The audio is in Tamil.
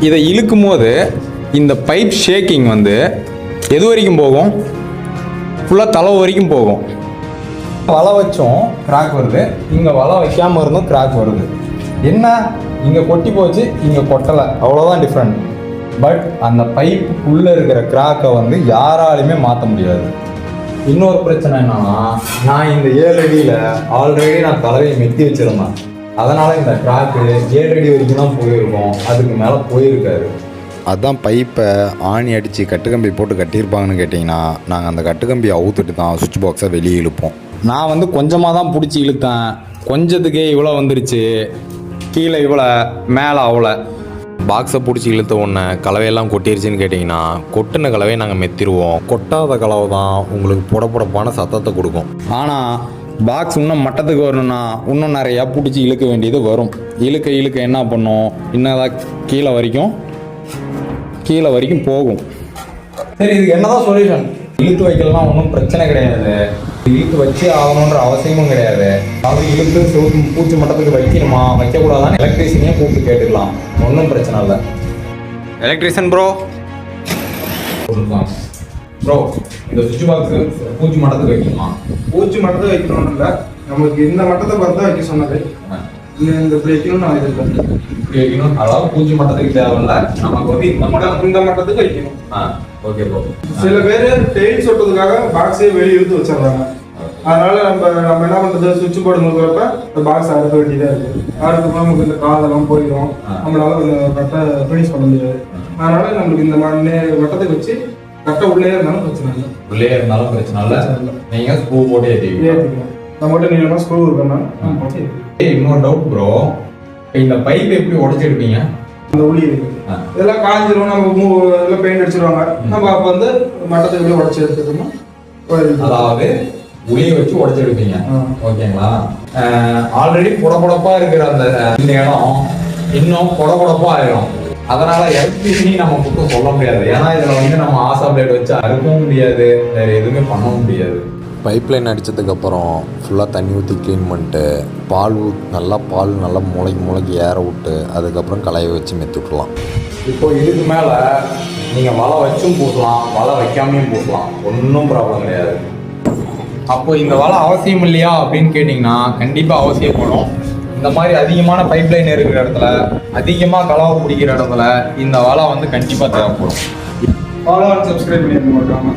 இதை இழுக்கும் போது இந்த பைப் ஷேக்கிங் வந்து எது வரைக்கும் போகும்? ஃபுல்லாக தலை வரைக்கும் போகும். வலை வச்சோம் கிராக் வருது. இங்கே வலை வைக்காமல் இருந்தும் கிராக் வருது. என்ன? இங்கே கொட்டி போச்சு இங்கே கொட்டலை. அவ்வளோதான் டிஃப்ரெண்ட் பட் அந்த பைப்புக்குள்ளே இருக்கிற கிராக்கை வந்து யாராலையுமே மாற்ற முடியாது. இன்னொரு பிரச்சனை என்னன்னா நான் இந்த ஏழு அடியில் ஆல்ரெடி நான் கலவையை மெத்தி வச்சிருந்தேன். அதனால இந்த ட்ராக்கு ஏழு அடி வரைக்கும் தான் போயிருக்கும். அதுக்கு மேலே போயிருக்காரு. அதான் பைப்பை ஆணி அடித்து கட்டுக்கம்பி போட்டு கட்டியிருப்பாங்கன்னு கேட்டிங்கன்னா நாங்கள் அந்த கட்டுக்கம்பியை அவுத்துட்டு தான் சுவிட்ச் பாக்ஸை வெளியே இழுப்போம். நான் வந்து கொஞ்சமாக தான் பிடிச்சி இழுத்தேன். கொஞ்சத்துக்கே இவ்வளோ வந்துருச்சு. கீழே இவ்வளோ மேலே அவ்வளோ. பாக்ஸை பிடிச்சி இழுத்த உடனே கலவையெல்லாம் கொட்டிருச்சுன்னு கேட்டிங்கன்னா கொட்டின கலவையை நாங்கள் மெத்திடுவோம். கொட்டாத கலவை தான் உங்களுக்கு புடப்புடப்பான சத்தத்தை கொடுக்கும். ஆனால் பாக்ஸ் இன்னும் மட்டத்துக்கு வரணும்னா இன்னும் நிறையா பிடிச்சி இழுக்க வேண்டியது வரும். இழுக்க இழுக்க என்ன பண்ணும்? இன்னதான் கீழே வரைக்கும் கீழே வரைக்கும் போகும். சரி இதுக்கு என்னதான் சொல்யூஷன் இழுத்து வைக்கலாம் ஒன்றும் பிரச்சனை கிடையாது. இழுத்து வச்சு ஆகணுன்ற அவசியமும் கிடையாது. அதாவது இழுத்து சிவப்பு பூச்சி மட்டத்துக்கு வைக்கணுமா? வைக்கக்கூடாதான் எலக்ட்ரீஷியனே கூப்பிட்டு கேட்டுக்கலாம். ஒன்றும் பிரச்சனை இல்லை. எலக்ட்ரீஷியன் ப்ரோ ப்ரோ இந்த சுவிட்ச் பாக்ஸ் பூச்சி மட்டத்துக்கு வைக்கணுமா? பூச்சி மட்டத்தை வைக்கணும்னு இல்லை. நமக்கு இந்த மட்டத்தை பார்த்து வைக்க சொன்னது. இந்த வைக்கணும்னு நான் எதிர்பார்த்தேன் இப்படி வைக்கணும் அதாவது பூச்சி மட்டத்துக்கு தேவையில்ல. நமக்கு வந்து இந்த மட்டம் இந்த மட்டத்துக்கு வைக்கணும். ஆ ஓகே ப்ரோ சில பேர் டெயில் சொட்டதுக்காக பாக்ஸே வெளியே இழுத்து வச்சிடுறாங்க. அதனால நம்ம நம்ம என்ன பண்றது? சுவிட்ச் போர்டு முழுக்கிறப்ப இந்த பாக்ஸ் அறுக்க வேண்டியதா இருக்கு. அறுத்து நமக்கு இந்த காதெல்லாம் போயிடும். நம்மளால கட்டை ஃபினிஷ் பண்ண முடியாது. அதனால நம்மளுக்கு இந்த மண்ணே வட்டத்துக்கு வச்சு கட்டை உள்ளே இருந்தாலும் பிரச்சனை இல்லை. உள்ளே இருந்தாலும் பிரச்சனை இல்லை. நீங்க ஸ்க்ரூ போட்டு ஏற்றிக்கலாம் நம்மகிட்ட நீளமா ஸ்க்ரூ ஏத்திக்கலாம். ஏய், இன்னொரு டவுட் ப்ரோ இந்த பைப் எப்படி உடைச்சிருப்பீங்க? அந்த உளி இருக்கு. இதெல்லாம் காஞ்சிரும் நம்ம மூ இதெல்லாம் பெயிண்ட் அடிச்சிருவாங்க. நம்ம அப்போ வந்து மட்டத்தை எப்படி உடச்சி எடுத்துக்கணும். அதாவது உளியை வச்சு உடைச்சிருப்பீங்க. ஆ. ஓகேங்களா? ஆல்ரெடி புடப்புடப்பா இருக்கிற அந்த இந்த இடம் இன்னும் புடப்புடப்பா ஆயிரும். அதனால எலக்ட்ரிசிட்டி நம்ம மட்டும் சொல்ல முடியாது. ஏன்னா இதுல வந்து நம்ம ஆசா பிளேட் வச்சு அறுக்கவும் முடியாது. வேற எதுவுமே பண்ணவும் முடியாது. பைப் லைன் அடித்ததுக்கப்புறம் ஃபுல்லாக தண்ணி ஊற்றி க்ளீன் பண்ணிட்டு பால் ஊத் நல்லா பால் நல்லா முளைக்கு முளைக்கு ஏற விட்டு அதுக்கப்புறம் கலையை வச்சு மெத்தி விட்டுலாம் இப்போ இதுக்கு மேல நீங்க வலை வச்சும் பூசலாம் வலை வைக்காமையும் பூசலாம். ஒன்றும் ப்ராப்ளம் கிடையாது. அப்போ இந்த வலை அவசியம் இல்லையா அப்படின்னு கேட்டிங்கன்னா கண்டிப்பாக அவசியப்படும் இந்த மாதிரி அதிகமான பைப் லைன் இருக்கிற இடத்துல அதிகமாக கலவை பிடிக்கிற இடத்துல இந்த வலை வந்து கண்டிப்பாக தேவைப்படும். ஃபாலோ அண்ட் சப்ஸ்கிரைப் பண்ணி மாட்டாங்க